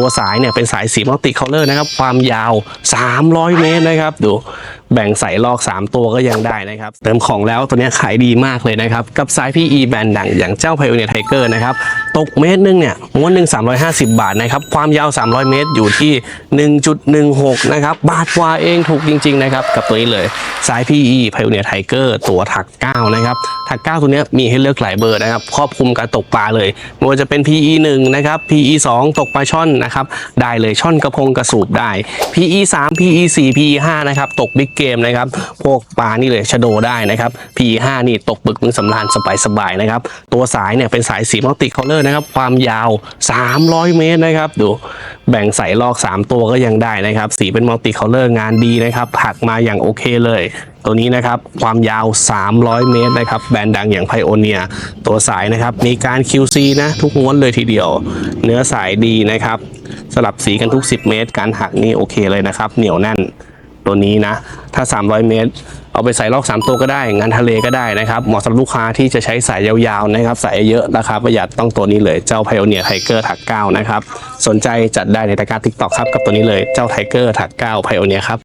ตัวสายเนี่ยเป็นสายสีมัลติคัลเลอร์นะครับ ความยาว 300 เมตรนะครับ ดูแบ่งใส่ลอก 3 ตัวก็ยังได้นะครับ เติมของแล้วตัวนี้ขายดีมากเลยนะครับ กับสาย PE แบรนด์ดังอย่างเจ้า Pioneer Tiger นะครับ ตกเมตรหนึงเนี่ยม้วนหนึ่ง350 บาทนะครับ ความยาว 300 เมตรอยู่ที่ 1.16 นะครับ บาทกว่าเองถูกจริง ๆ นะครับ กับตัวนี้เลยสาย PE Pioneer Tiger ตัวถัก 9 นะครับ ถัก 9 ตัวนี้มีให้เลือกหลายเบอร์นะครับ ครอบคลุมการตกปลาเลยไม่ว่าจะเป็น PE 1นะครับ PE 2 ตกปลาช่อนนะครับ ได้เลยช่อนกระพงกระสูบได้ PE 3 PE 4 PE 5นะครับ ตกบิ๊กเกมนะครับ พวกปลานี่เลยชะโดได้นะครับ PE 5นี่ตกปึกมึงสำราญสบายๆนะครับ ตัวสายเนี่ยเป็นสายสีมัลติคัลเลอร์นะครับ ความยาว300 เมตรนะครับ ดู แบ่งใส่ลอก 3 ตัวก็ยังได้นะครับ สีเป็นมัลติคัลเลอร์งานดีนะครับ ถักมาอย่างโอเคเลย ตัวนี้นะครับ ความยาว 300 เมตรนะครับ แบรนด์ดังอย่างไพโอเนียตัวสายนะครับ มีการ QC นะ ทุกม้วนเลยทีเดียว เนื้อสายดีนะครับ สลับสีกันทุก 10 เมตร การหักนี่โอเคเลยนะครับ เหนียวแน่น ตัวนี้นะ ถ้า 300 เมตร เอาไปใส่ลอก 3 ตัวก็ได้ งานทะเลก็ได้นะครับ เหมาะสำหรับลูกค้าที่จะใช้สายยาวๆนะครับ สายเยอะราคาประหยัดต้องตัวนี้เลย เจ้า Pioneer Tiger ถักเก้านะครับ สนใจจัดได้ในตะกร้า TikTok ครับ กับตัวนี้เลย เจ้า Tiger ถักเก้า Pioneer ครับ